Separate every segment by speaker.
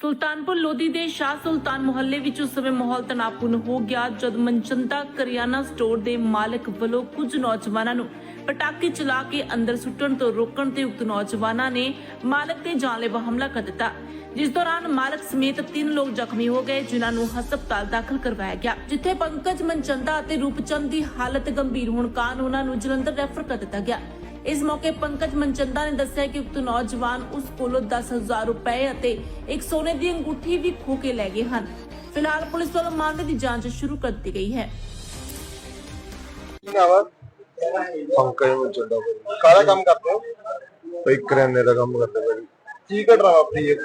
Speaker 1: ਸੁਲਤਾਨਪੁਰ ਲੋਧੀ ਦੇ ਸ਼ਾਹ ਸੁਲਤਾਨ ਮੁਹੱਲੇ ਵਿੱਚ ਉਸ ਸਮੇਂ ਮਾਹੌਲ ਤਣਾਅਪੂਰਨ ਹੋ ਗਿਆ ਜਦ ਮਨਚੰਦਾ ਕਰਿਆਨਾ ਸਟੋਰ ਦੇ ਮਾਲਕ ਵੱਲੋਂ ਕੁਝ ਨੌਜਵਾਨਾਂ ਨੂੰ ਪਟਾਕੇ ਚਲਾ ਕੇ ਅੰਦਰ ਸੁੱਟਣ ਤੋਂ ਰੋਕਣ ਤੇ ਉਕਤ ਨੌਜਵਾਨਾਂ ਨੇ ਮਾਲਕ ਤੇ ਜਾਨਲੇਵਾ ਹਮਲਾ ਕਰ ਦਿੱਤਾ। ਜਿਸ ਦੌਰਾਨ ਮਾਲਕ ਸਮੇਤ ਤਿੰਨ ਲੋਕ ਜ਼ਖਮੀ ਹੋ ਗਏ, ਜਿਨ੍ਹਾਂ ਨੂੰ ਹਸਪਤਾਲ ਦਾਖਲ ਕਰਵਾਇਆ ਗਿਆ, ਜਿੱਥੇ ਪੰਕਜ ਮਨਚੰਦਾ ਅਤੇ ਰੂਪਚੰਦ ਦੀ ਹਾਲਤ ਗੰਭੀਰ ਹੋਣ ਕਾਰਨ ਉਹਨਾਂ ਨੂੰ ਜਲੰਧਰ ਰੈਫਰ ਕਰ ਦਿੱਤਾ ਗਿਆ। ਇਸ ਮੌਕੇ ਪੰਕਜ ਮਨਚੰਦਾ ਨੇ ਦੱਸਿਆ ਕਿ ਉਕਤ ਨੌਜਵਾਨ ਉਸ ਕੋਲੋਂ 10000 ਰੁਪਏ ਅਤੇ ਇੱਕ ਸੋਨੇ ਦੀ ਅੰਗੂਠੀ ਵੀ ਖੋਹ ਕੇ ਲੈ ਗਏ ਹਨ। ਫਿਲਹਾਲ ਪੁਲਿਸ ਵੱਲੋਂ ਮਾਮਲੇ ਦੀ ਜਾਂਚ ਸ਼ੁਰੂ ਕਰ ਦਿੱਤੀ ਗਈ ਹੈ।
Speaker 2: ਪੰਕਜ ਮਚੰਦਾ ਭਾਈ।
Speaker 3: ਕਾਹਦਾ ਕੰਮ ਕਰਦੇ ਹੋ?
Speaker 2: ਭਾਈ ਕਰਿਆਨੇ ਦਾ ਕੰਮ ਕਰਦੇ ਭਾਈ।
Speaker 3: ਕੀ ਘਟਨਾ ਵਾਪਰੀ ਹੈ?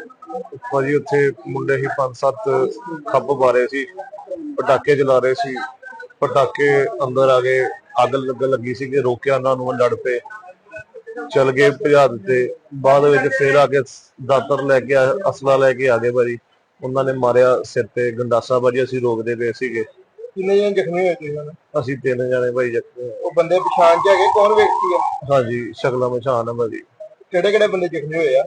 Speaker 2: ਭਾਜੀ ਉੱਥੇ ਮੁੰਡੇ ਹੀ ਪੰਜ ਸੱਤ ਖੱਪ ਬਾਰੇ ਸੀ ਪਟਾਕੇ ਚਲਾ ਰਹੇ ਸੀ। ਪਟਾਕੇ ਅੰਦਰ ਆ ਗਏ ਅੱਗ ਲੱਗਣ ਲੱਗੀ ਸੀ ਕਿ ਰੋਕਿਆ ਉਹਨਾਂ ਨੂੰ ਲੜ ਪਏ। ਚਲ ਗਏ ਭਜਾ ਦਿੱਤੇ। ਬਾਅਦ ਵਿੱਚ ਫੇਰ ਆ ਕੇ ਦਾਤਰ ਲੈ ਕੇ ਆ- ਅਸਲਾ ਲੈ ਕੇ ਆ ਗਏ ਭਾਜੀ। ਉਹਨਾਂ ਨੇ ਮਾਰਿਆ ਸਿਰ ਤੇ ਗੰਡਾਸਾ ਭਾਜੀ ਅਸੀਂ ਰੋਕਦੇ ਪਏ ਸੀਗੇ।
Speaker 3: ਕਿੰਨੇ ਜਣੇ ਜ਼ਖਮੀ ਹੋਏ ਤੁਸੀਂ ਹੁਣ
Speaker 2: ਅਸੀਂ ਤਿੰਨ ਜਣੇ ਭਾਈ ਜ਼ਖਮੀ ਹੋਏ।
Speaker 3: ਉਹ ਬੰਦੇ ਪਛਾਣ ਚ ਹੈਗੇ? ਕੌਣ ਵਿਅਕਤੀ ਆ
Speaker 2: ਹਾਂਜੀ ਸ਼ਕਲਾਂ ਮਸ਼ਾਨ ਆ ਭਾਜੀ।
Speaker 3: ਕਿਹੜੇ ਕਿਹੜੇ ਬੰਦੇ ਜ਼ਖਮੀ ਹੋਏ ਆ?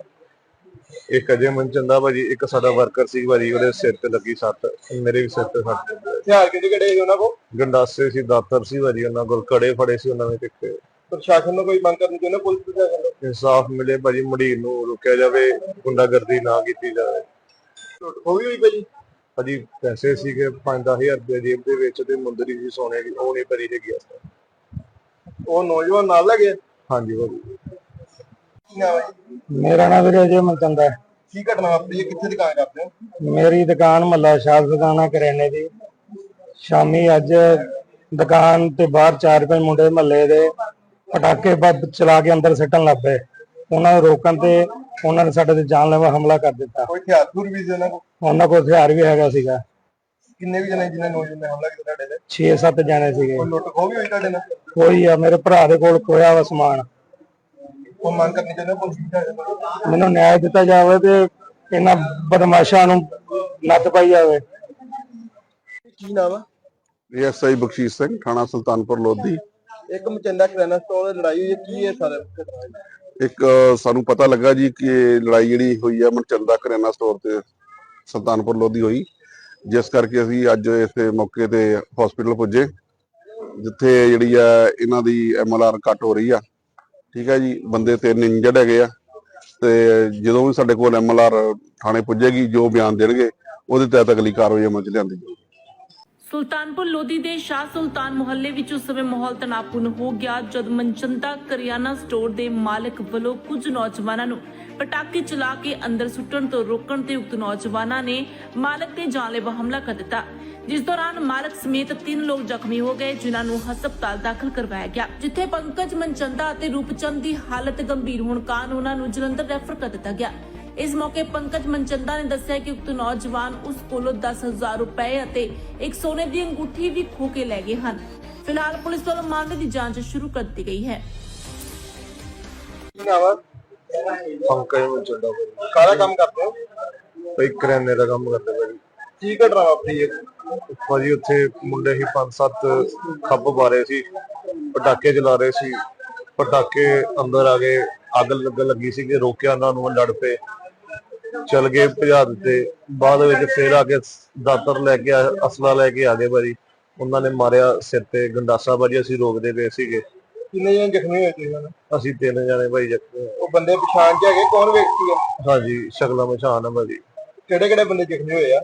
Speaker 2: ਇੱਕ ਅਜੇ ਮਨਚੰਦਾ ਭਾਜੀ ਇੱਕ ਸਾਡਾ ਵਰਕਰ ਸੀ ਭਾਜੀ ਉਹਦੇ ਸਿਰ ਤੇ ਲੱਗੀ ਸੱਟ। ਮੇਰੇ ਵੀ ਸਿਰ ਤੇ ਸੱਟ। ਲੱਗੀ।
Speaker 3: ਹਥਿਆਰ ਕਿਹੜੇ ਕਿਹੜੇ ਸੀ ਉਹਨਾਂ ਕੋਲ?
Speaker 2: ਗੰਡਾਸੇ ਸੀ ਦਾਤਰ ਸੀ ਭਾਜੀ ਉਹਨਾਂ ਕੋਲ ਕੜੇ ਫੜੇ ਸੀ ਉਹਨਾਂ ਨੇ ਕਿੱਥੇ।
Speaker 3: ਪ੍ਰਸ਼ਾਸਨ ਨੂੰ ਕੋਈ ਮੰਗ ਕਰਨੀ ਚਾਹੁੰਦੇ ਪੁਲਿਸ ਪ੍ਰਸ਼ਾਸਨ ਨੂੰ?
Speaker 2: ਇਨਸਾਫ ਮਿਲੇ ਭਾਜੀ ਮੜੀਰ ਨੂੰ ਰੁਕਿਆ ਜਾਵੇ ਗੁੰਡਾਗਰਦੀ ਨਾ ਕੀਤੀ ਜਾਵੇ।
Speaker 3: ਉਹ ਵੀ ਹੋਈ ਭਾਜੀ?
Speaker 2: ਭਾਜੀ ਪੈਸੇ ਸੀਗੇ 5-10000 ਰੁਪਏ ਜੇਬ ਦੇ ਵਿੱਚ ਤੇ ਮੁੰਦਰੀ ਸੀ ਸੋਨੇ ਦੀ ਉਹ ਨਹੀਂ ਭਰੀ ਹੈਗੀ time।
Speaker 3: ਉਹ ਨੌਜਵਾਨ ਨਾਲ ਲੈ ਗਏ?
Speaker 2: ਹਾਂਜੀ ਭਾਜੀ।
Speaker 3: ਹੈ?
Speaker 4: ਮੇਰਾ ਨਾਮ ਵੀਰੇ ਅਜੇ ਮਲਚੰਦਾ ਹੈ।
Speaker 3: ਕੀ ਘਟਨਾ ਵਾਪਰੀ ਹੈ? ਕਿੱਥੇ ਦੁਕਾਨ ਕਰਦੇ ਹੋ?
Speaker 4: ਮੇਰੀ ਦੁਕਾਨ ਮੱਲਾ ਸ਼ਾਹ ਦੁਕਾਨਾ ਕਰਿਆਨੇ ਦੀ। ਸ਼ਾਮੀ ਅੱਜ ਦੁਕਾਨ ਤੇ ਬਾਹਰ ਚਾਰ ਪੰਜ ਮੁੰਡੇ ਮਹੱਲੇ ਦੇ ਪਟਾਕੇ ਬੱਬ ਚਲਾ ਕੇ ਅੰਦਰ ਸਿੱਟਣ ਲੱਗ ਪਏ। ਉਹਨਾਂ ਨੂੰ ਰੋਕਣ ਤੇ ਉਹਨਾਂ ਨੇ ਸਾਡੇ ਤੇ ਜਾਨਲੇਵਾ ਹਮਲਾ ਕਰ ਦਿੱਤਾ।
Speaker 3: ਕੋਈ ਹਥਿਆਰ ਵੀ ਸੀ ਉਹਨਾਂ ਕੋਲ?
Speaker 4: ਉਹਨਾਂ ਕੋਲ ਹਥਿਆਰ ਵੀ ਹੈਗਾ ਸੀਗਾ।
Speaker 3: ਕਿੰਨੇ ਵੀ ਜਣੇ ਜਿਨ੍ਹਾਂ ਨੌਜਵਾਨ ਨੇ ਹਮਲਾ ਕੀਤਾ ਤੁਹਾਡੇ ਤੇ?
Speaker 4: 6-7 ਜਣੇ ਸੀਗੇ।
Speaker 3: ਕੋਈ ਲੁੱਟ ਖੋਹ ਵੀ ਹੋਈ ਤੁਹਾਡੇ ਨਾਲ?
Speaker 4: ਕੋਈ ਆ ਮੇਰੇ ਭਰਾ ਦੇ ਕੋਲ ਖੋਇਆ ਵਾ ਸਮਾਨ।
Speaker 3: ਉਹ ਮੰਗ ਕਰਨੀ ਚਾਹੁੰਦੇ ਪੁਲਿਸ
Speaker 4: ਮੈਨੂੰ ਨਿਆਂ ਦਿੱਤਾ ਜਾਵੇ ਤੇ ਇਹਨਾਂ ਬਦਮਾਸ਼ਾਂ ਨੂੰ ਨੱਥ ਪਾਈ ਜਾਵੇ।
Speaker 3: ਕੀ ਨਾਮ ਆ?
Speaker 5: ਐਸਆਈ ਬਖਸ਼ੀਸ਼ ਸਿੰਘ ਥਾਣਾ ਸੁਲਤਾਨਪੁਰ ਲੋਧੀ।
Speaker 3: ਇੱਕ ਮਚੰਦਾ ਕਰਿਆਨਾ ਸਟੋਰ ਲੜਾਈ ਹੋਈ ਹੈ, ਕੀ ਹੈ ਸਾਰਾ
Speaker 5: ਇੱਕ, ਸਾਨੂੰ ਪਤਾ ਲੱਗਾ ਜੀ ਕਿ ਲੜਾਈ ਜਿਹੜੀ ਹੋਈ ਹੈ ਮਨਚੰਦਾ ਕਰਿਆਨਾ ਸਟੋਰ ਤੇ ਸੁਲਤਾਨਪੁਰ ਲੋਧੀ ਹੋਈ। ਜਿਸ ਕਰਕੇ ਅਸੀਂ ਅੱਜ ਇਸੇ ਮੌਕੇ ਤੇ ਹਸਪੀਟਲ ਪੁੱਜੇ, ਜਿੱਥੇ ਜਿਹੜੀ ਆ ਇਹਨਾਂ ਦੀ ਐਮਐਲਆਰ ਕੱਟ ਹੋ ਰਹੀ ਆ। ਠੀਕ ਹੈ ਜੀ, ਬੰਦੇ ਤੇ ਇੰਜਰਡ ਹੈਗੇ ਆ। ਤੇ ਜਦੋਂ ਵੀ ਸਾਡੇ ਕੋਲ ਐਮਐਲਆਰ ਥਾਣੇ ਪੁੱਜੇਗੀ, ਜੋ ਬਿਆਨ ਦੇਣਗੇ, ਉਹਦੇ ਤਹਿਤ ਅਗਲੀ ਕਾਰਵਾਈ ਅਮਲ ਚ ਲਿਆਂਦੀ ਜਾਊਗੀ।
Speaker 1: ਸੁਲਤਾਨਪੁਰ ਲੋਧੀ ਦੇ ਸ਼ਾਹ ਸੁਲਤਾਨ ਮੁਹੱਲੇ ਵਿੱਚ ਉਸ ਸਮੇਂ ਮਾਹੌਲ ਤਣਾਅਪੂਰਨ ਹੋ ਗਿਆ ਜਦ ਮਨਚੰਦਾ ਕਰਿਆਨਾ ਸਟੋਰ ਦੇ ਮਾਲਕ ਵੱਲੋਂ ਕੁਝ ਨੌਜਵਾਨਾਂ ਨੂੰ ਪਟਾਕੇ ਚਲਾ ਕੇ ਅੰਦਰ ਸੁੱਟਣ ਤੋਂ ਰੋਕਣ ਤੇ ਉਕਤ ਨੌਜਵਾਨਾਂ ਨੇ ਮਾਲਕ ਤੇ ਜਾਨਲੇਵਾ ਹਮਲਾ ਕਰ ਦਿੱਤਾ। ਜਿਸ ਦੌਰਾਨ ਮਾਲਕ ਸਮੇਤ ਤਿੰਨ ਲੋਕ ਜ਼ਖਮੀ ਹੋ ਗਏ, ਜਿਨ੍ਹਾਂ ਨੂੰ ਹਸਪਤਾਲ ਦਾਖਲ ਕਰਵਾਇਆ ਗਿਆ, ਜਿੱਥੇ ਪੰਕਜ ਮਨਚੰਦਾ ਅਤੇ ਰੂਪਚੰਦ ਦੀ ਹਾਲਤ ਗੰਭੀਰ ਹੋਣ ਕਾਰਨ ਉਹਨਾਂ ਨੂੰ ਜਲੰਧਰ ਰੈਫਰ ਕਰ ਦਿੱਤਾ ਗਿਆ। ਇਸ ਮੌਕੇ ਪੰਕਜ ਮਨਚੰਦਾ ਨੇ ਦੱਸਿਆ ਕਿ ਉਕਤ ਨੌਜਵਾਨ ਉਸ ਕੋਲੋਂ 10000 ਰੁਪਏ ਅਤੇ ਇੱਕ ਸੋਨੇ ਦੀ ਅੰਗੂਠੀ ਵੀ ਖੋਹ ਕੇ ਲੈ ਗਏ ਹਨ। ਫਿਲਹਾਲ ਪੁਲਿਸ ਵੱਲੋਂ ਮਾਮਲੇ ਦੀ ਜਾਂਚ ਸ਼ੁਰੂ ਕਰ ਦਿੱਤੀ ਗਈ ਹੈ।
Speaker 3: ਕੀ ਨਾਮ ਆ?
Speaker 2: ਪੰਕਜ ਮਚੰਦਾ ਭਾਈ।
Speaker 3: ਕਾਹਦਾ ਕੰਮ ਕਰਦੇ ਹੋ?
Speaker 2: ਭਾਈ ਕਰਿਆਨੇ ਦਾ ਕੰਮ ਕਰਦੇ ਭਾਜੀ
Speaker 3: ਕੀ ਘਟਨਾ ਵਾਪਰੀ ਹੈ?
Speaker 2: ਭਾਜੀ ਉੱਥੇ ਮੁੰਡੇ ਹੀ ਪੰਜ ਸੱਤ ਖੱਪ ਬਾਰੇ ਸੀ ਪਟਾਕੇ ਚਲਾ ਰਹੇ ਸੀ। ਪਟਾਕੇ ਅੰਦਰ ਆ ਗਏ ਅੱਗ ਲੱਗਣ ਲੱਗੀ ਸੀ ਕਿ ਰੋਕਿਆ ਉਹਨਾਂ ਨੂੰ ਲੜ ਪਏ। ਚਲ ਗਏ ਭਜਾ ਦਿੱਤੇ। ਬਾਅਦ ਵਿੱਚ ਫੇਰ ਆ ਕੇ ਦਾਤਰ ਲੈ ਕੇ ਆ- ਅਸਲਾ ਲੈ ਕੇ ਆ ਗਏ ਭਾਜੀ। ਉਹਨਾਂ ਨੇ ਮਾਰਿਆ ਸਿਰ ਤੇ ਗੰਡਾਸਾ ਭਾਜੀ ਅਸੀਂ ਰੋਕਦੇ ਪਏ ਸੀਗੇ।
Speaker 3: ਕਿੰਨੇ ਜਣੇ ਜ਼ਖਮੀ ਹੋਏ ਤੁਸੀਂ ਹੁਣ
Speaker 2: ਅਸੀਂ ਤਿੰਨ ਜਣੇ ਭਾਈ ਜ਼ਖਮੀ ਹੋਏ।
Speaker 3: ਉਹ ਬੰਦੇ ਪਛਾਣ ਚ ਹੈਗੇ? ਕੌਣ ਵਿਅਕਤੀ ਆ?
Speaker 2: ਹਾਂਜੀ ਸ਼ਕਲਾਂ ਮਸ਼ਾਨ ਆ ਭਾਜੀ।
Speaker 3: ਕਿਹੜੇ ਕਿਹੜੇ ਬੰਦੇ ਜ਼ਖਮੀ ਹੋਏ ਆ?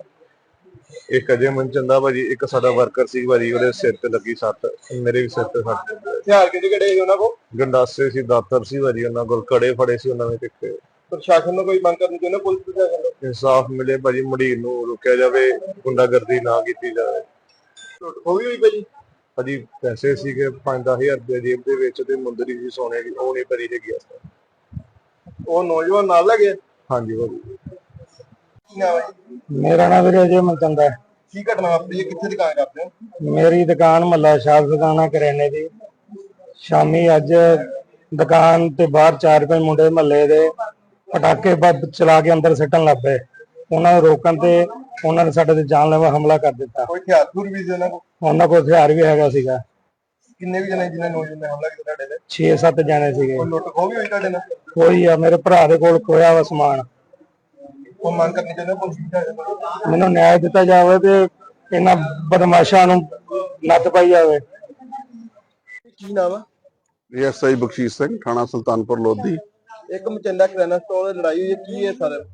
Speaker 2: ਇੱਕ ਅਜੇ ਮਨਚੰਦਾ ਭਾਜੀ ਇੱਕ ਸਾਡਾ ਵਰਕਰ ਸੀ ਭਾਜੀ ਉਹਦੇ ਸਿਰ ਤੇ ਲੱਗੀ ਸੱਟ। ਮੇਰੇ ਵੀ ਸਿਰ ਤੇ ਸੱਟ ਲੱਗੀ।
Speaker 3: ਹਥਿਆਰ ਕਿਹੜੇ ਕਿਹੜੇ ਸੀ ਉਹਨਾਂ ਕੋਲ?
Speaker 2: ਗੰਡਾਸੇ ਸੀ ਦਾਤਰ ਸੀ ਭਾਜੀ ਉਹਨਾਂ ਕੋਲ ਕੜੇ ਫੜੇ ਸੀ ਉਹਨਾਂ ਨੇ ਕਿੱਥੇ।
Speaker 3: ਪ੍ਰਸ਼ਾਸਨ ਨੂੰ ਕੋਈ ਮੰਗ ਕਰਨੀ ਚਾਹੁੰਦੇ ਪੁਲਿਸ ਪ੍ਰਸ਼ਾਸਨ ਨੂੰ?
Speaker 2: ਇਨਸਾਫ ਮਿਲੇ ਭਾਜੀ ਮੜੀਰ ਨੂੰ ਰੁਕਿਆ ਜਾਵੇ ਗੁੰਡਾਗਰਦੀ ਨਾ ਕੀਤੀ ਜਾਵੇ।
Speaker 3: ਲੁੱਟ ਖੋਹ ਵੀ ਹੋਈ ਭਾਜੀ?
Speaker 2: ਭਾਜੀ ਪੈਸੇ ਸੀਗੇ 5-10000 ਰੁਪਏ ਜੇਬ ਦੇ ਵਿੱਚ ਤੇ ਮੁੰਦਰੀ ਸੀ ਸੋਨੇ ਦੀ ਉਹ ਨਹੀਂ ਭਰੀ ਹੈਗੀ time।
Speaker 3: ਉਹ ਨੌਜਵਾਨ ਨਾਲ ਲੈ
Speaker 2: ਹਾਂਜੀ ਭਾਜੀ।
Speaker 3: ਕੀ ਨਾਮ ਹੈ ਜੀ?
Speaker 4: ਮੇਰਾ ਨਾਮ ਵੀਰੇ ਅਜੇ ਮਲਚੰਦਾ ਹੈ।
Speaker 3: ਕੀ ਘਟਨਾ ਵਾਪਰੀ ਹੈ? ਕਿੱਥੇ ਦੁਕਾਨ ਕਰਦੇ ਹੋ?
Speaker 4: ਮੇਰੀ ਦੁਕਾਨ ਮੱਲਾ ਸ਼ਾਹ ਦੁਕਾਨਾ ਕਰਿਆਨੇ ਦੀ। ਸ਼ਾਮੀ ਅੱਜ ਦੁਕਾਨ ਤੇ ਬਾਹਰ ਚਾਰ ਪੰਜ ਮੁੰਡੇ ਮਹੱਲੇ ਦੇ ਪਟਾਕੇ ਬੱਬ ਚਲਾ ਕੇ ਅੰਦਰ ਸਿੱਟਣ ਲੱਗ ਪਏ। ਉਹਨਾਂ ਨੂੰ ਰੋਕਣ ਤੇ ਉਹਨਾਂ ਨੇ ਸਾਡੇ ਤੇ ਜਾਨਲੇਵਾ ਹਮਲਾ ਕਰ ਦਿੱਤਾ।
Speaker 3: ਕੋਈ ਹਥਿਆਰ ਵੀ ਸੀ ਉਹਨਾਂ ਕੋਲ?
Speaker 4: ਉਹਨਾਂ ਕੋਲ ਹਥਿਆਰ ਵੀ ਹੈਗਾ ਸੀਗਾ।
Speaker 3: ਕਿੰਨੇ ਵੀ ਜਣੇ ਜਿਨ੍ਹਾਂ ਨੌਜਵਾਨ ਨੇ ਹਮਲਾ ਕੀਤਾ ਤੁਹਾਡੇ ਤੇ?
Speaker 4: 6-7 ਜਣੇ ਸੀਗੇ।
Speaker 3: ਕੋਈ ਲੁੱਟ ਖੋਹ ਵੀ ਹੋਈ ਤੁਹਾਡੇ ਨਾਲ?
Speaker 4: ਕੋਈ ਆ ਮੇਰੇ ਭਰਾ ਦੇ ਕੋਲ ਖੋਇਆ ਵਾ ਸਮਾਨ।
Speaker 3: ਉਹ ਮੰਗ ਕਰਨੀ ਚਾਹੁੰਦੇ ਪੁਲਿਸ ਦੀ
Speaker 4: ਮੈਨੂੰ ਨਿਆਂ ਦਿੱਤਾ ਜਾਵੇ ਤੇ ਇਹਨਾਂ ਬਦਮਾਸ਼ਾਂ ਨੂੰ ਨੱਥ ਪਾਈ ਜਾਵੇ।
Speaker 3: ਕੀ ਨਾਮ ਆ?
Speaker 5: ਐਸਆਈ ਬਖਸ਼ੀਸ਼ ਸਿੰਘ ਥਾਣਾ ਸੁਲਤਾਨਪੁਰ ਲੋਧੀ।
Speaker 3: ਇੱਕ ਮਚੰਦਾ ਕਰਿਆਨਾ ਸਟੋਰ ਦੀ ਲੜਾਈ ਹੋਈ ਹੈ, ਕੀ ਹੈ ਸਰ?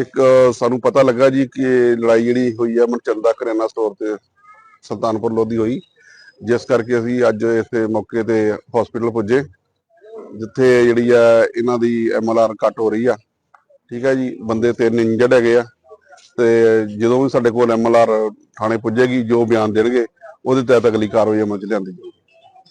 Speaker 5: ਇੱਕ ਸਾਨੂੰ ਪਤਾ ਲੱਗਾ ਜੀ ਕਿ ਇਹ ਲੜਾਈ ਜਿਹੜੀ ਹੋਈ ਆ ਮਨਚੰਦਾ ਕਰਿਆਨਾ ਸਟੋਰ ਤੇ ਸੁਲਤਾਨਪੁਰ ਲੋਧੀ ਹੋਈ। ਜਿਸ ਕਰਕੇ ਅਸੀਂ ਅੱਜ ਇਸੇ ਮੌਕੇ ਤੇ ਹਸਪੀਟਲ ਪੁੱਜੇ, ਜਿੱਥੇ ਜਿਹੜੀ ਆ ਇਹਨਾਂ ਦੀ ਐਮਐਲਆਰ ਕੱਟ ਹੋ ਰਹੀ ਆ। ਠੀਕ ਹੈ ਜੀ, ਬੰਦੇ ਤੇ ਇੰਜਰਡ ਹੈਗੇ ਆ। ਤੇ ਜਦੋਂ ਵੀ ਸਾਡੇ ਕੋਲ ਐਮਐਲਆਰ ਥਾਣੇ ਪੁੱਜੇਗੀ, ਜੋ ਬਿਆਨ ਦੇਣਗੇ, ਉਹਦੇ ਤਹਿਤ ਅਗਲੀ ਕਾਰਵਾਈ ਅਮਲ ਚ ਲਿਆਂਦੀ ਜਾਊਗੀ।